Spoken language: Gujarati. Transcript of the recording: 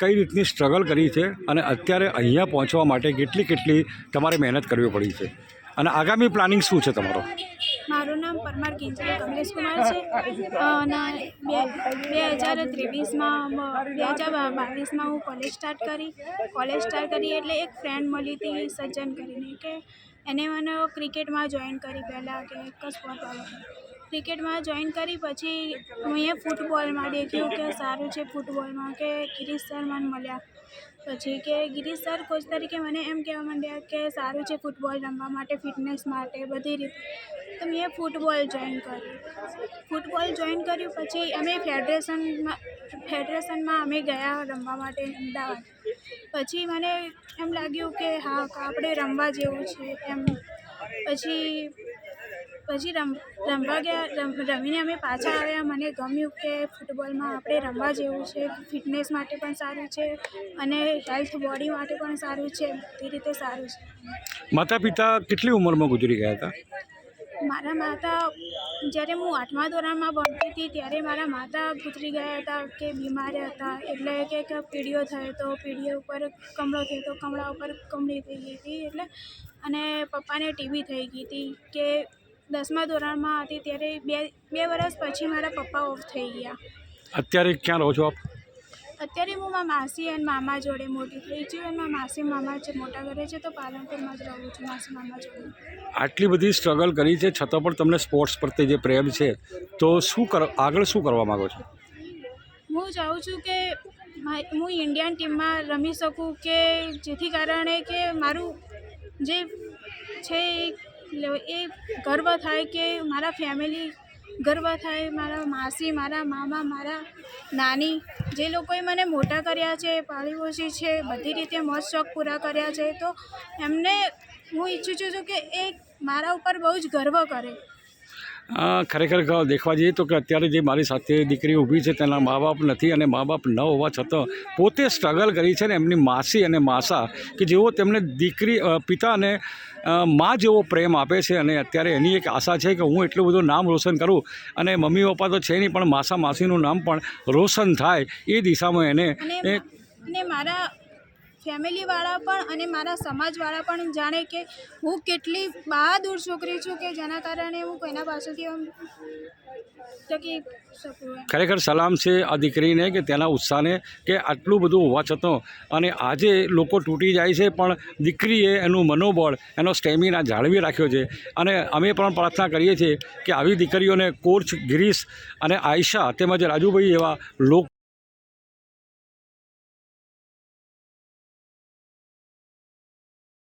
કઈ રીતની સ્ટ્રગલ કરી છે અને અત્યારે અહીંયા પહોંચવા માટે કેટલી કેટલી તમારે મહેનત કરવી પડી છે? અને આગામી પ્લાનિંગ શું છે તમારો? મારું નામ પરમાર કિંજલ કમલેશ કુમાર છે. અને બે હજાર ત્રેવીસમાં બે હજાર બાવીસમાં હું કોલેજ સ્ટાર્ટ કરી. કોલેજ સ્ટાર્ટ કરી એટલે એક ફ્રેન્ડ મળી હતી સજ્જન કરીને કે એને મને ક્રિકેટમાં જોઈન કરી પહેલાં કે એક સ્પોર્ટ ક્રિકેટમાં જોઈન કરી પછી મેં ફૂટબોલમાં દેખ્યું કે સારું છે ફૂટબોલમાં કે ગિરીશ સર મને મળ્યા. પછી કે ગિરીશ સર કોચ તરીકે મને એમ કહેવા માંડ્યા કે સારું છે ફૂટબોલ રમવા માટે, ફિટનેસ માટે, બધી રીતે. તો મેં ફૂટબોલ જોઈન કર્યું. ફૂટબોલ જોઈન કર્યું પછી અમે ફેડરેશનમાં ફેડરેશનમાં અમે ગયા રમવા માટે અમદાવાદ. પછી મને એમ લાગ્યું કે હા, આપણે રમવા જેવું છે એમ. પછી પછી રમ રમવા ગયા રમીને અમે પાછા આવ્યા. મને ગમ્યું કે ફૂટબોલમાં આપણે રમવા જેવું છે ફિટનેસ માટે પણ સારું છે અને હેલ્થ બોડી માટે પણ સારું છે. તે રીતે સારું છે. માતા પિતા કેટલી ઉંમરમાં ગુજરી ગયા હતા? મારા માતા જ્યારે હું આઠમા ધોરણમાં ભણતી હતી ત્યારે મારા માતા ગુજરી ગયા હતા કે બીમાર હતા. એટલે કે પીડીઓ થયો તો પીડીઓ ઉપર કમળો થયો તો કમળા ઉપર કમળી થઈ ગઈ હતી. એટલે અને પપ્પાને ટીવી થઈ ગઈ હતી કે દસમા ધોરણમાં હતી ત્યારે બે બે વર્ષ પછી મારા પપ્પા ઓફ થઈ ગયા. અત્યારે ક્યાં રહો છો આપ? અત્યારે હું મારા માસી અને મામા જોડે મોટી થઈ છું. અને મારા માસી મામા છે મોટા ઘરે છે તો પાલનપુરમાં જ રહું છું માસી મામા જોડે. આટલી બધી સ્ટ્રગલ કરી છે છતાં પણ તમને સ્પોર્ટ્સ પ્રત્યે જે પ્રેમ છે તો શું કર આગળ શું કરવા માગો છો? હું ચાહું છું કે હું ઇન્ડિયન ટીમમાં રમી શકું કે જેથી કારણે કે મારું જે છે એ લ- એ ગર્વ થાય કે મારા ફેમિલી ગર્વ થાય, મારા માસી, મારા મામા, મારા નાની, જે લોકોએ મને મોટા કર્યા છે પાળી પોષી છે, બધી રીતે મોજ શોખ પૂરા કર્યા છે, તો એમને હું ઈચ્છું છું કે એ મારા ઉપર બહુ જ ગર્વ કરે. ખરેખર દેખવા જઈએ તો કે અત્યારે જે મારી સાથે દીકરી ઊભી છે તેના મા બાપ નથી અને મા બાપ ન હોવા છતાં પોતે સ્ટ્રગલ કરી છે ને એમની માસી અને માસા કે જેઓ તેમને દીકરી પિતાને પિતા મા જેવો પ્રેમ આપે છે અને અત્યારે એની એક આશા છે કે હું એટલું બધું નામ રોશન કરું અને મમ્મી પપ્પા તો છે નહીં પણ માસા માસીનું નામ પણ રોશન થાય એ દિશામાં એને અને મારા ફેમિલીવાળા પણ અને મારા સમાજવાળા પણ જાણે કે હું કેટલી બહાદુર છોકરી છું કે જેના કારણે હું કોઈના પાસેથી ખરેખર સલામ છે આ દીકરીને કે તેના ઉત્સાહને કે આટલું બધું હોવા છતાં અને આજે લોકો તૂટી જાય છે પણ દીકરીએ એનું મનોબળ, એનો સ્ટેમિના જાળવી રાખ્યો છે. અને અમે પણ પ્રાર્થના કરીએ છીએ કે આવી દીકરીઓને કોર્ચ, ગિરીશ અને આયશા તેમજ રાજુભાઈ એવા લોક